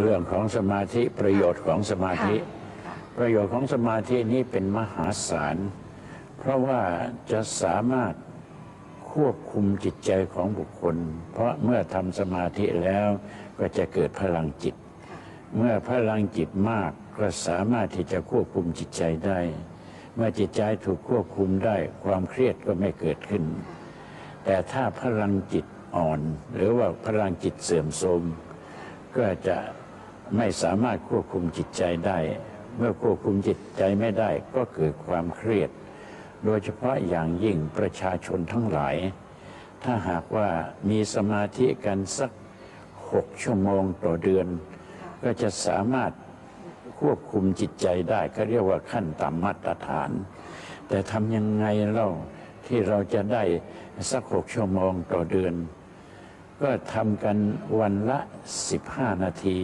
เรื่องของสมาธิประโยชน์ของสมาธิค่ะประโยชน์ของสมาธินี้เป็นมหาศาล เพราะว่าจะสามารถควบคุมจิตใจของบุคคล เพราะเมื่อทำสมาธิแล้วก็จะเกิดพลังจิต เมื่อพลังจิตมากก็สามารถที่จะควบคุมจิตใจได้ เมื่อจิตใจถูกควบคุมได้ความเครียดก็ไม่เกิดขึ้น แต่ถ้าพลังจิตอ่อน หรือว่าพลังจิตเสื่อมโทรมก็จะ ไม่สามารถควบคุมจิตใจได้ เมื่อควบคุมจิตใจไม่ได้ก็เกิดความเครียด โดยเฉพาะอย่างยิ่งประชาชนทั้งหลาย ถ้าหากว่ามีสมาธิกันสักหกชั่วโมงต่อเดือน ก็จะสามารถควบคุมจิตใจได้ก็เรียกว่าขั้นต่ำมาตรฐาน แต่ทำยังไงเล่าที่เราจะได้สักหกชั่วโมงต่อเดือน ก็ทำกันวันละ 15 นาที